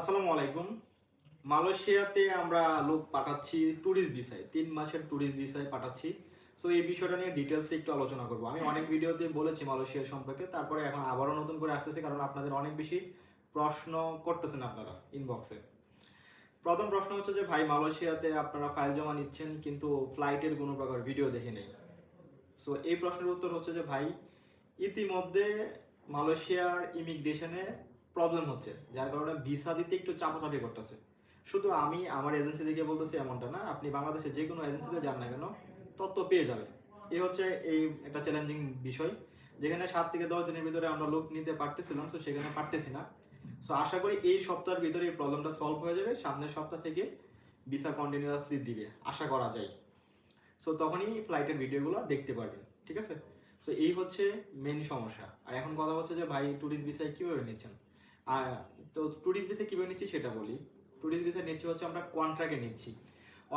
আসসালামু আলাইকুম। মালয়েশিয়াতে আমরা লোক পাঠাচ্ছি ট্যুরিস্ট ভিসায় তিন মাসের ট্যুরিস্ট ভিসায় পাঠাচ্ছি। সো এই বিষয়টা নিয়ে ডিটেলসে একটু আলোচনা করব। আমি অনেক ভিডিওতে বলেছি মালয়েশিয়া সম্পর্কে। তারপরে এখন আবারও নতুন করে আসতেছে কারণ আপনাদের অনেক বেশি প্রশ্ন করতেছেন আপনারা ইনবক্সে প্রথম প্রশ্ন হচ্ছে যে, ভাই, মালয়েশিয়াতে আপনারা ফাইল জমা নিচ্ছেন, কিন্তু ফ্লাইটের কোনো প্রকার ভিডিও দেখে নেই? সো এই প্রশ্নের উত্তর হচ্ছে যে, ভাই, ইতিমধ্যে মালয়েশিয়ার ইমিগ্রেশনে প্রবলেম হচ্ছে, যার কারণে ভিসা দিতে একটু চাপাচাপি করতেছে। শুধু আমি, আমার এজেন্সি থেকে বলতেছি এমনটা না, আপনি বাংলাদেশের যে কোনো এজেন্সিতে যান না কেন, তথ্য পেয়ে যাবেন। এ হচ্ছে এই একটা চ্যালেঞ্জিং বিষয়, যেখানে সাত থেকে দশ দিনের ভিতরে আমরা লোক নিতে পারতেছিলাম, তো সেখানে পারতেছি না। সো আশা করি এই সপ্তাহের ভিতরে এই প্রবলেমটা সলভ হয়ে যাবে, সামনের সপ্তাহ থেকে ভিসা কন্টিনিউয়াসলি দিবে, আশা করা যায়। সো তখনই ফ্লাইটের ভিডিওগুলো দেখতে পারবেন, ঠিক আছে? সো এই হচ্ছে মেন সমস্যা। আর এখন কথা হচ্ছে যে, ভাই ট্যুরিস্ট ভিসায় কীভাবে নিচ্ছেন? তো ট্যুরিস্ট ভিসা কীভাবে নিচ্ছি সেটা বলি। ট্যুরিস্ট ভিসা নিচ্ছি হচ্ছে আমরা কন্ট্রাক্টে নিচ্ছি।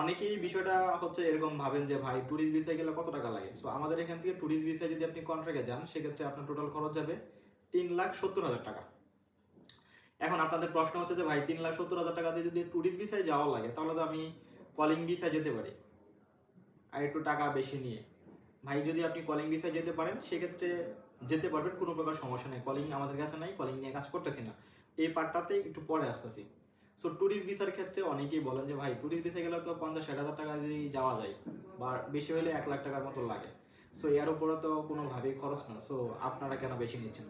অনেকেই বিষয়টা হচ্ছে এরকম ভাবেন যে, ভাই ট্যুরিস্ট ভিসায় গেলে কত টাকা লাগে? সো আমাদের এখান থেকে ট্যুরিস্ট ভিসায় যদি আপনি কন্ট্রাক্টে যান, সেক্ষেত্রে আপনার টোটাল খরচ যাবে তিন লাখ সত্তর হাজার টাকা। এখন আপনাদের প্রশ্ন হচ্ছে যে, ভাই, তিন লাখ সত্তর হাজার টাকা দিয়ে যদি ট্যুরিস্ট ভিসায় যাওয়া লাগে, তাহলে তো আমি কলিং ভিসায় যেতে পারি। আর একটু টাকা বেশি নিয়ে। ভাই, যদি আপনি কলিং ভিসায় যেতে পারেন, সেক্ষেত্রে যেতে পারবেন, কোনো প্রকার সমস্যা নেই। কলিং আমাদের কাছে নাই কলিং নিয়ে কাজ করতেছি না। এই পার্টটাতে একটু পরে আসতেছি। সো ট্যুরিস্ট ভিসার ক্ষেত্রে অনেকেই বলেন যে, ভাই ট্যুরিস্ট ভিসা গেলে তো পঞ্চাশ, ষাট হাজার টাকা দিয়ে যাওয়া যায় বা বেশি হলে এক লাখ টাকার মতো লাগে। সো এর উপরে তো কোনোভাবেই খরচ না। সো আপনারা কেন বেশি নিচ্ছেন?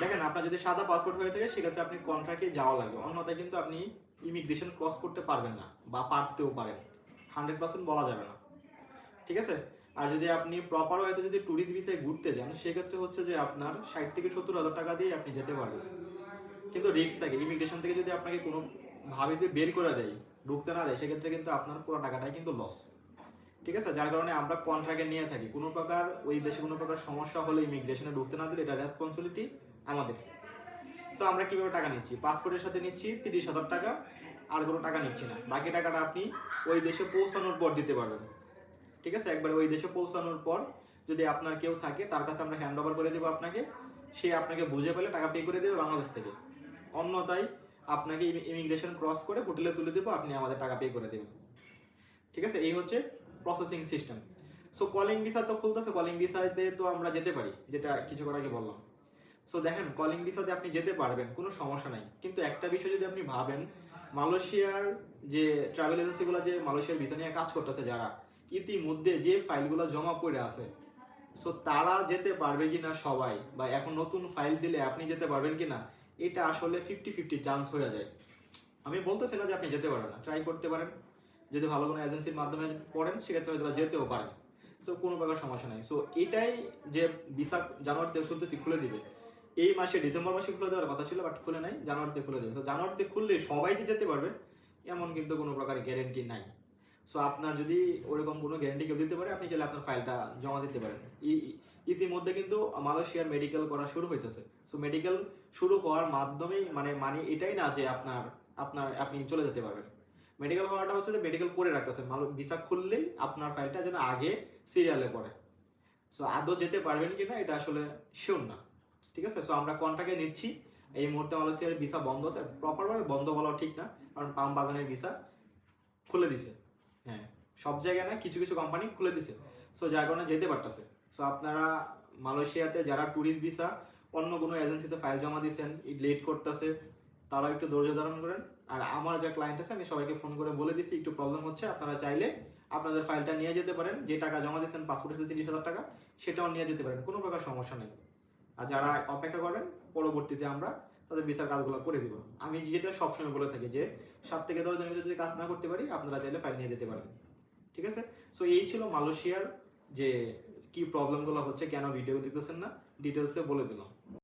দেখেন, আপনার যদি সাদা পাসপোর্ট হয়ে থাকে, সেক্ষেত্রে আপনি কন্ট্রাক্টে যাওয়া লাগবে। অন্যথায় কিন্তু আপনি ইমিগ্রেশন ক্রস করতে পারবেন না বা পারতেও পারেন। হান্ড্রেড পার্সেন্ট বলা যাবে না। ঠিক আছে? আর যদি আপনি প্রপার হয়তো যদি ট্যুরিস্ট ভিসায় ঘুরতে যান, সেক্ষেত্রে হচ্ছে যে আপনার ষাট থেকে সত্তর হাজার টাকা দিয়ে আপনি যেতে পারবেন। কিন্তু রিস্ক থাকে। ইমিগ্রেশন থেকে যদি আপনাকে কোনো ভাবে যদি বের করে দেয়, ঢুকতে না দেয়, সেক্ষেত্রে কিন্তু আপনার পুরো টাকাটাই কিন্তু লস ঠিক আছে? যার কারণে আমরা কন্ট্রাক্টে নিয়ে থাকি। কোনো প্রকার ওই দেশে কোনো প্রকার সমস্যা হলে ইমিগ্রেশনে ঢুকতে না দিলে এটা রেসপন্সিবিলিটি আমাদের। সো আমরা কীভাবে টাকা নিচ্ছি? পাসপোর্টের সাথে নিচ্ছি তিরিশ হাজার টাকা। আর কোনো টাকা নিচ্ছি না। বাকি টাকাটা আপনি ওই দেশে পৌঁছানোর পর দিতে পারবেন। ঠিক আছে? একবার ওই দেশে পৌঁছানোর পর যদি আপনার কেউ থাকে, তার কাছে আমরা হ্যান্ড ওভার করে দেবো আপনাকে। সে আপনাকে বুঝে পেলে টাকা পে করে দেবে বাংলাদেশ থেকে। অন্যথায় আপনাকে ইমিগ্রেশন ক্রস করে হোটেলে তুলে দেবো, আপনি আমাদের টাকা পে করে দেবেন। ঠিক আছে? এই হচ্ছে processing system so calling visa তো খুলতেছে কলিং ভিসাতে তো আমরা যেতে পারি, যেটা কিছু আগে বললাম। সো দেখেন কলিং ভিসাতে আপনি যেতে পারবেন, কোনো সমস্যা নাই। কিন্তু একটা বিষয় যদি আপনি ভাবেন, মালয়েশিয়ার যে ট্রাভেল এজেন্সিগুলো যে মালয়েশিয়ার ভিসা নিয়ে কাজ করতেছে যারা ইতিমধ্যে যে ফাইলগুলো জমা পড়ে আছে। সো তারা যেতে পারবে কি না সবাই, বা এখন নতুন ফাইল দিলে আপনি যেতে পারবেন কি না এটা আসলে ফিফটি ফিফটি চান্স হয়ে যায়। আমি বলতেছি না যে আপনি যেতে পারেন না ট্রাই করতে পারেন। যদি ভালো কোনো এজেন্সির মাধ্যমে পড়েন, সেক্ষেত্রে হয়তো যেতেও পারেন। সো কোনো প্রকার সমস্যা নাই। সো এটাই যে ভিসা জানুয়ারিতে শুনতেছি খুলে দিবে। এই মাসে ডিসেম্বর মাসে খুলে দেওয়ার কথা ছিল বাট খুলে নাই, জানুয়ারিতে খুলে দেবে। সো জানুয়ারিতে খুললে সবাই যে যেতে পারবে, এমন কিন্তু কোনো প্রকার গ্যারেন্টি নাই। সো আপনার যদি ওরকম কোনো গ্যারান্টি কেউ দিতে পারে, আপনি চাইলে আপনার ফাইলটা জমা দিতে পারেন। ইতিমধ্যে কিন্তু মালয়েশিয়ার মেডিকেল করা শুরু হইতেছে। সো মেডিকেল শুরু হওয়ার মাধ্যমেই মানে মানে এটাই না যে আপনার আপনার, আপনি চলে যেতে পারবেন। মেডিকেল হওয়াটা হচ্ছে যে মেডিকেল করে রাখতেছে। ভিসা খুললেই আপনার ফাইলটা যেন আগে সিরিয়ালে পড়ে। সো আদৌ যেতে পারবেন কি না এটা আসলে শিওর না। ঠিক আছে? সো আমরা কন্ট্রাক্টে নিচ্ছি। এই মুহূর্তে মালয়েশিয়ার ভিসা বন্ধ আছে। প্রপারভাবে বন্ধ বলাও ঠিক না, কারণ পাম বাগানের ভিসা খুলে দিছে। হ্যাঁ সব জায়গায় না কিছু কিছু কোম্পানি খুলে দিছে। সো যার কারণে যেতে পারতেছে। সো আপনারা মালয়েশিয়াতে যারা ট্যুরিস্ট ভিসা অন্য কোনো এজেন্সিতে ফাইল জমা দিয়েছেন লেট করতেছে তারা একটু ধৈর্য ধারণ করেন। আর আমার যা ক্লায়েন্ট আছে, আমি সবাইকে ফোন করে বলে দিচ্ছি একটু প্রবলেম হচ্ছে, আপনারা চাইলে আপনাদের ফাইলটা নিয়ে যেতে পারেন। যে টাকা জমা দিয়েছেন পাসপোর্টের তিরিশ হাজার টাকা, সেটাও নিয়ে যেতে পারেন, কোনো প্রকার সমস্যা নেই। আর যারা অপেক্ষা করেন পরবর্তীতে আমরা তাদের বিচার কাজগুলো করে দিব। আমি যেটা সবসময় বলে থাকি যে, সাত থেকে দশ দিনের যদি কাজ না করতে পারি, আপনারা চাইলে ফাইল নিয়ে যেতে পারেন। ঠিক আছে? সো এই ছিল মালয়েশিয়ার যে কি প্রবলেমগুলো হচ্ছে, কেন ভিডিও দিতেছেন না? ডিটেলসে বলে দিলাম।